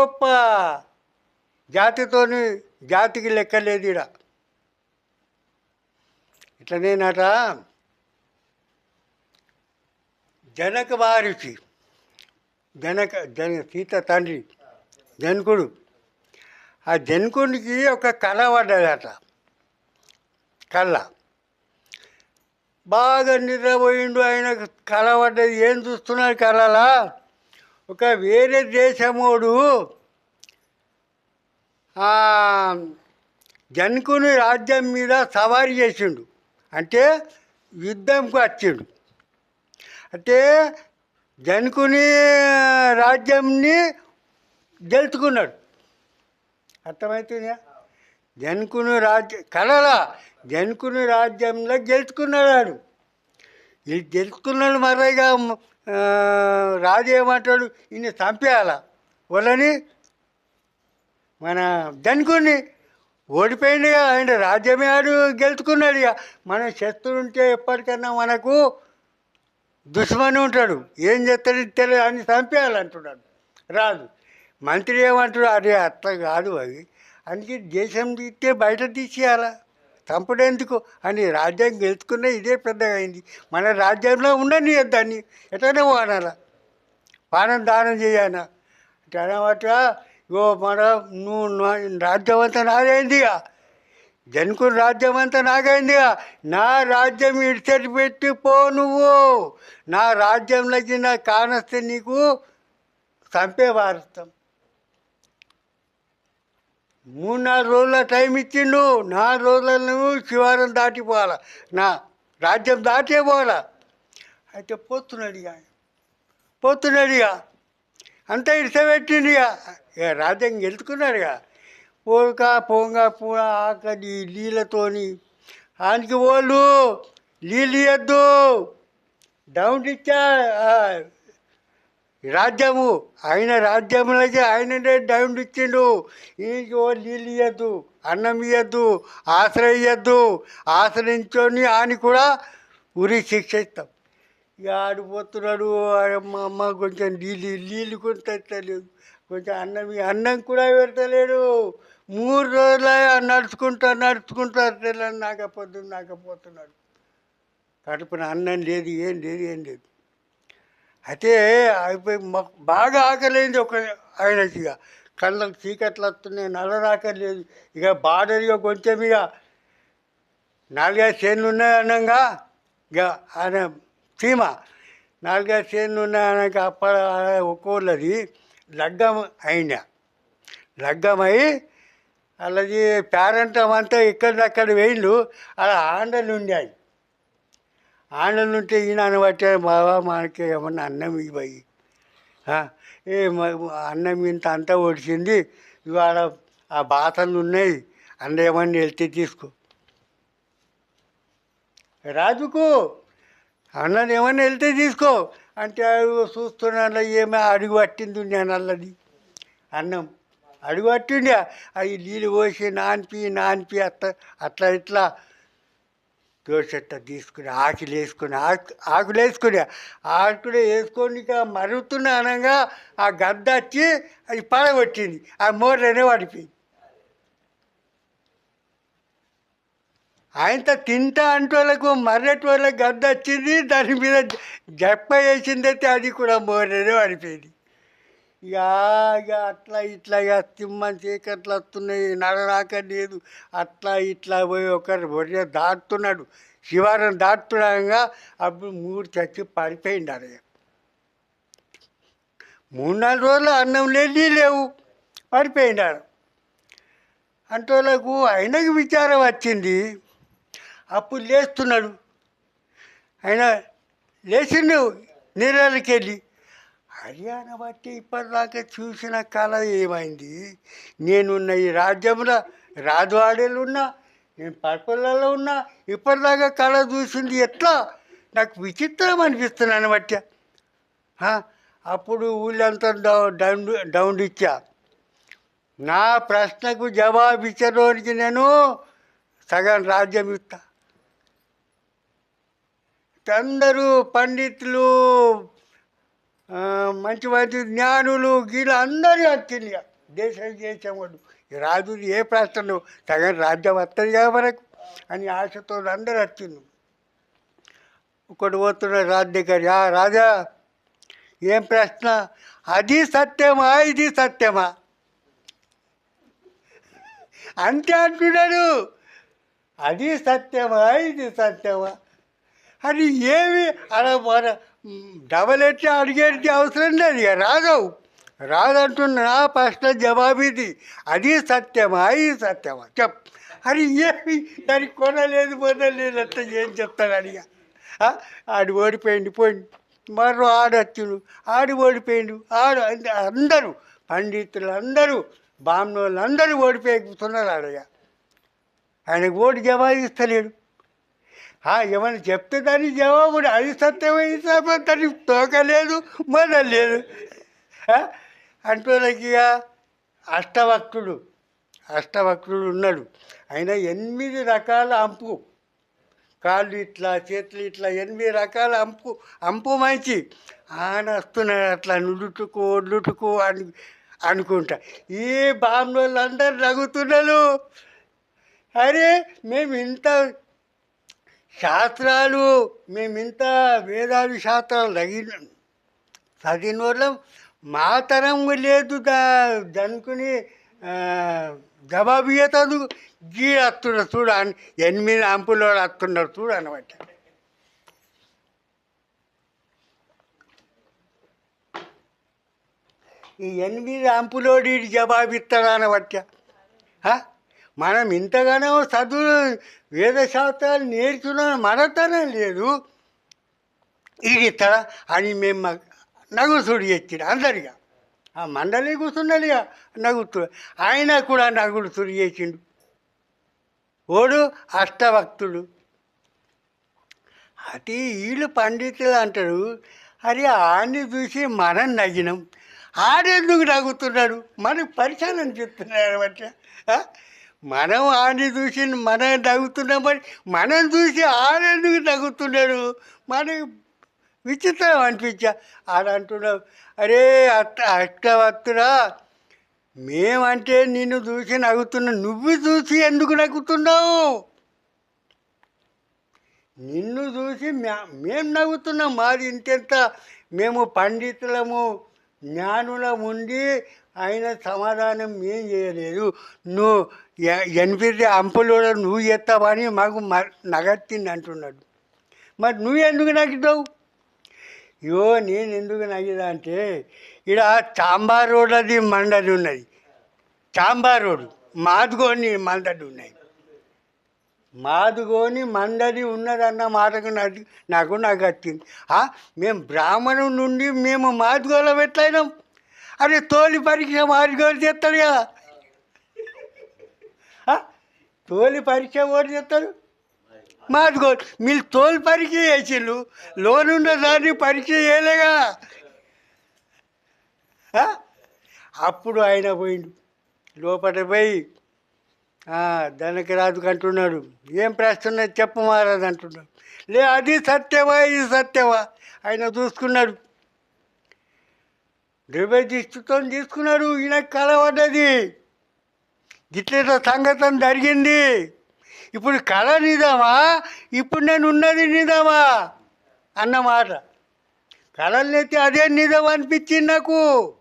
గొప్ప జాతితోని జాతికి లెక్కలేదు ఈడ ఇట్లనేనట జనక మహర్షి జనక జన సీత తండ్రి జనకుడు. ఆ జనకుడికి ఒక కళ పడ్డదట. కళ్ళ బాగా నిద్రపోయిండు ఆయన కళ పడ్డది. ఏం చూస్తున్నారు కళలా? ఒక వేరే దేశముడు జనుకుని జనకుని రాజ్యం మీద సవారీ చేసిండు. అంటే యుద్ధంకు వచ్చిండు. అంటే జనకుని రాజ్యంని గెలుచుకున్నాడు. అర్థమవుతుందా? జనకుని రాజ్య కలలా జనకుని రాజ్యంలో గెలుచుకున్నాడు ఇది గెలుచుకున్నాడు మరి ఇక రాజు ఏమంటాడు ఈయన చంపేయాల? వాళ్ళని మన జనకుని ఓడిపోయింది ఆయన రాజ్యమే ఆడు గెలుచుకున్నాడు ఇక. మన శత్రువు ఉంటే ఎప్పటికన్నా మనకు దుష్మని ఉంటాడు. ఏం చేస్తాడు తెలియదు అని చంపేయాలంటున్నాడు రాదు మంత్రి ఏమంటాడు అరే అట్లా కాదు అది. అందుకే దేశం తీస్తే బయట తీసేయాలా? చంపడేందుకు? అని రాజ్యం గెలుచుకున్న ఇదే పెద్దగా అయింది మన రాజ్యంలో ఉండని దాన్ని ఎట్లనే వాడాలా? పానం దానం చేయాలా? తర్వాత ఇగో మన నువ్వు నా- రాజ్యం అంతా నాదైందిగా జనకుని రాజ్యం అంతా నాగైందిగా. నా రాజ్యం ఇడిచెట్టు పో నువ్వు. నా రాజ్యంలోకి నా కానస్తే నీకు చంపే వారుస్తాం మూడు నాలుగు రోజుల టైం ఇచ్చిండు. నాలుగు రోజుల నువ్వు శివారం దాటిపోవాలా. నా రాజ్యం దాటే పోవాల అయితే పోతున్నాడు ఇక. ఆయన. ఇక. అంతా ఇడిసబెట్టిండు ఇక. రాజ్యం గెలుచుకున్నాడు ఇక. పోక పోగా ఆకలి నీళ్ళతోని ఆనికి వాళ్ళు నీళ్ళు ఇవ్వద్దు డౌన్ ఇచ్చా రాజ్యము ఆయన రాజ్యములైతే ఆయననే డైండ్ ఇచ్చిండు. ఈ ఓ నీళ్ళు ఇవ్వద్దు అన్నం ఇవ్వద్దు ఆశ్రయం ఇవ్వద్దు ఆశ్రయించుకొని ఆయన కూడా ఉరి శిక్ష ఇస్తాం. ఇక ఆడిపోతున్నాడు మా అమ్మ కొంచెం నీళ్ళు నీళ్ళు కూడా తెచ్చలేదు కొంచెం అన్నం అన్నం కూడా పెడతలేడు. మూడు రోజులు నడుచుకుంటా నడుచుకుంటా తెల్లని నాకపోతుంది నాకపోతున్నాడు కడుపున అన్నం లేదు ఏం లేదు ఏం లేదు. అయితే అయిపోయి మాకు బాగా ఆకలింది ఒక ఆయనకి ఇక. కళ్ళకు చీకట్లు వస్తున్నాయి నల్ల లేదు ఇక బార్డర్ కొంచెం ఇక నాలుగైదు చేనులు ఉన్నాయి అనగా ఇక ఆయన చీమ. నాలుగైదు చేనులు ఉన్నాయి అప్ప ఒక్కోళ్ళది లగ్గం అయిన. లగ్గమై అలాది పేరెంటం అంతా ఎక్కడిదక్కడ వేయిండు అలా ఆండలు ఉండాయి. ఆండలు ఉంటే ఈయన అనబట్టే బాబా మనకి ఏమన్నా అన్నం ఇవ్వయి. ఏ మ- అన్నం ఇంత అంతా ఒడిచింది ఇవాళ ఆ బాతలు ఉన్నాయి అన్న ఏమన్నా వెళ్తే తీసుకో. రాజుకు అన్నది ఏమన్నా వెళ్తే తీసుకో. అంటే చూస్తున్నాను ఏమో అడుగు పట్టింది నేను అల్లది అన్నం అడుగు పట్టిండే అవి నీళ్ళు పోసి నానిపి నానిపి అట్లా అట్లా ఇట్లా దోశట్ట తీసుకుని ఆకులు వేసుకుని ఆకు ఆకులు వేసుకుని ఆకులు వేసుకొని మరుగుతున్న అనగా ఆ గద్ద వచ్చి అది పడగొట్టింది. ఆ మోరనే పడిపోయింది. ఆయనతో తింటా అంటోళ్ళకు మర్రటి వాళ్ళకి గద్ద వచ్చింది. దాని మీద జప్ప వేసిందైతే అది కూడా మోర్లనే పడిపోయింది. ఇక ఇక అట్లా ఇట్లా ఇక తిమ్మని చీకట్లు వస్తున్నాయి నడరాక లేదు. అట్లా ఇట్లా పోయి ఒకరు ఒరే దాటుతున్నాడు. శివారం దాటుతుండగా అప్పుడు మూడు చచ్చి పడిపోయింది అడే మూడు నాలుగు రోజులు అన్నం లేని లేవు పడిపోయిండారు అంటే వాళ్ళకు ఆయనకు విచారం వచ్చింది. అప్పుడు లేస్తున్నాడు. ఆయన లేచిండు నీళ్ళకెళ్ళి. హర్యానా బట్టి ఇప్పటిదాకా చూసిన కళ ఏమైంది? నేనున్న ఈ రాజ్యంలో రాజవాడేలు ఉన్నా నేను పర్పల్లలో ఉన్నా ఇప్పటిదాకా కళ చూసింది ఎట్లా? నాకు విచిత్రం అనిపిస్తున్నాను బట్టి అప్పుడు ఊళ్ళంతా డౌ- డౌన్ డౌన్ ఇచ్చా. నా ప్రశ్నకు జవాబు ఇచ్చేరోనికి నేను సగం రాజ్యం ఇస్తా. అందరూ పండితులు మంచి మంచి జ్ఞానులు గీలు అందరి వచ్చింది. ఇక. దేశం చేసేవాడు ఈ ఏ ప్రశ్నలు తగిన రాజ్యం వస్తుంది కదా మనకు అని ఆశతో అందరు వచ్చింది ఒకటి పోతున్నాడు రాజు దగ్గర "ఆ, రాజా ఏం ప్రశ్న? అది సత్యమా? ఇది సత్యమా? అంతే అంటున్నాడు. అది సత్యమా? ఇది సత్యమా? అది ఏమి అలా మన డబల్ ఎట్టి అడిగేది అవసరం లేదు ఇక రాదావు రాదంటున్న నా ప్రశ్న జవాబు ఇది అది సత్యమా ఇది సత్యమా? చెప్ అది ఏమి? దానికి కొనలేదు మొదలేదు అంత ఏం చెప్తాను అడిగా? ఆడు ఓడిపోయింది పోయింది మరో ఆడొచ్చును ఆడు ఓడిపోయిండు. ఆడు అందరూ పండితులు అందరూ బామ్నోళ్ళు అందరూ ఓడిపోయి కూర్చున్నారు ఆడయ్య ఆయనకు ఓటు జవాబు ఇస్తలేడు ఏమైనా చెప్తే దానికి జవాబు అది సత్యమైన దానికి తోకలేదు మొదలేదు అంటున్నకి ఇక అష్టవక్రుడు. అష్టవక్తుడు ఉన్నాడు. ఆయన ఎనిమిది రకాల అంపు. కాళ్ళు ఇట్లా చేతులు ఇట్లా ఎనిమిది రకాల అంపు. అంపు మంచి. ఆయన వస్తున్నాడు అట్లా నుడుటుకు ఒడ్లుటుకు అని అనుకుంటా. ఈ వాళ్ళు అందరు నవ్వుతున్నారు అరే మేము ఇంత శాస్త్రాలు మేము ఇంత వేదాలు శాస్త్రాలు తగిన చదివిన వాళ్ళం. మా తరం లేదు దా దనుకుని జవాబు ఇయ్యతాడు గీ వస్తున్నాడు చూడు అని ఎనిమిది అంపులు వస్తున్నాడు చూడు అనమాట ఈ ఎనిమిది అంపులోడి జవాబు ఇస్తాడు అనబట్ట మనం ఇంతగానో చదువు వేదశాస్త్రాలు నేర్చుకున్న మనతనం లేదు. ఇది ఇస్తాడా అని మేము నగుసుడు ఎత్తిడు అందరిగా. ఆ మండలి కూర్చున్నదిగా నగుతు ఆయన కూడా నగుడు సుడి చేసిండు ఓడు అష్టభక్తుడు. అది వీళ్ళు పండితులు అంటారు. అరే ఆడిని చూసి మనం నగినం. ఆడెందుకు నగుతున్నాడు? మనకు పరిచయం చెప్తున్నాడు అనమాట మనం ఆడిని చూసి మనం తగ్గుతున్నామని మనం చూసి ఆడెందుకు నవ్వుతున్నాడు మనకి విచిత్రం అనిపించా. ఆడ అంటున్నావు అరే అట్ట వత్తురా మేమంటే నిన్ను చూసి నవ్వుతున్నా నువ్వు చూసి ఎందుకు నవ్వుతున్నావు నిన్ను చూసి మే- నవ్వుతున్నాం మాది ఇంతెంత మేము పండితులము జ్ఞానులం ఉండి ఆయన సమాధానం ఏం చేయలేదు. నువ్వు ఎనిమిది అంపులు నువ్వు ఎత్తావని మాకు మ- నగత్తింది అంటున్నాడు. మరి నువ్వు ఎందుకు నగ్గుతావు అయ్యో నేను ఎందుకు నగ్గిదా అంటే ఇక్కడ చాంబార్ రోడ్ అది మండలి ఉన్నది. చాంబార్ రోడ్ మాదుగోని మండలి ఉన్నాయి మాదుగోని మండలి ఉన్నదన్న మాటకు నాకు నాకు నాకు వచ్చింది మేము బ్రాహ్మణం నుండి మేము మాదుగోలో ఎట్లయినాం? అరే తోలి పరీక్ష మాదుగోలు చేస్తాడు కదా తోలి పరీక్ష ఓడి చేస్తాడు మాదిగో మీరు తోలు పరీక్ష చేసిండు లోన్ ఉన్న దాన్ని పరీక్ష చేయలేగా? అప్పుడు ఆయన పోయిండు లోపల పోయి దానికి రాజుకు అంటున్నాడు ఏం ప్రశ్న? ఉన్నది మారాదు అంటున్నాడు. లే అది సత్యవా ఇది సత్యవా ఆయన చూసుకున్నాడు. దివ్య దృష్టితో తీసుకున్నాడు ఈయన కలవడ్డది గిట్లేదో సంగతం జరిగింది. ఇప్పుడు కళ నిజమా? ఇప్పుడు నేను ఉన్నది నిజమా? అన్నమాట కళలైతే అదే నిజం అనిపించింది నాకు.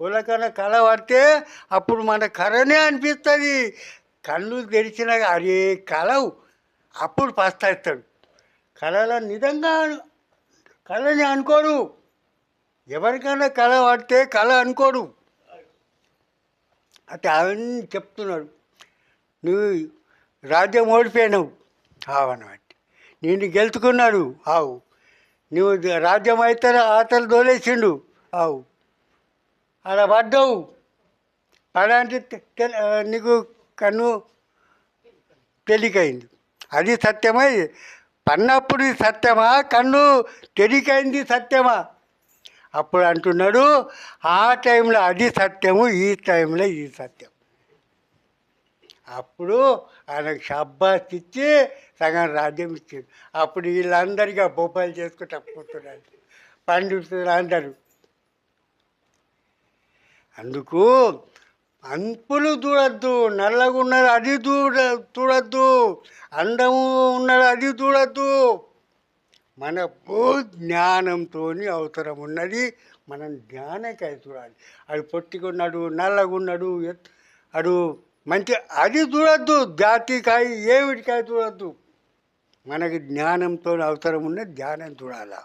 ఉలకన కళ పడితే అప్పుడు మన కళనే అనిపిస్తుంది. కళ్ళు తెరిచిన అరే కళవు. అప్పుడు పస్తాడు కళలో నిజంగా కళని అనుకోడు ఎవరికైనా కళ పడితే కళ అనుకోడు. అయితే అవన్నీ చెప్తున్నాడు. నువ్వు రాజ్యం ఓడిపోయినావు. ఆవనమాట నేను గెలుచుకున్నాడు. ఆవు. నువ్వు రాజ్యం అయితే ఆతలు దోలేసిండు. ఆవు. అలా పడ్డావు. అలాంటి నీకు కన్ను తెలికైంది. అది సత్యమా. పన్నప్పుడు సత్యమా? కన్ను తెలికైంది సత్యమా? అప్పుడు అంటున్నాడు ఆ టైంలో అది సత్యము ఈ టైంలో ఈ సత్యం. అప్పుడు ఆయనకు షబ్బాస్ ఇచ్చి సగం రాజ్యం ఇచ్చింది అప్పుడు వీళ్ళందరికీ బొబ్బాయిలు చేసుకుంటా పోతున్నారు పండితులు అందరూ. అందుకు అంపులు చూడద్దు నల్లగా ఉన్నది అది చూడ చూడద్దు అందము ఉన్నది అది చూడద్దు మన జ్ఞానంతో అవసరం ఉన్నది. మనం జ్ఞానకాయ చూడాలి. అది పొట్టికున్నాడు నల్లగున్నాడు ఎత్- అడు మంచి అది చూడద్దు. జాతికాయ ఏమిటికాయ చూడద్దు. మనకి జ్ఞానంతో అవసరం ఉన్నది ధ్యానం చూడాలా?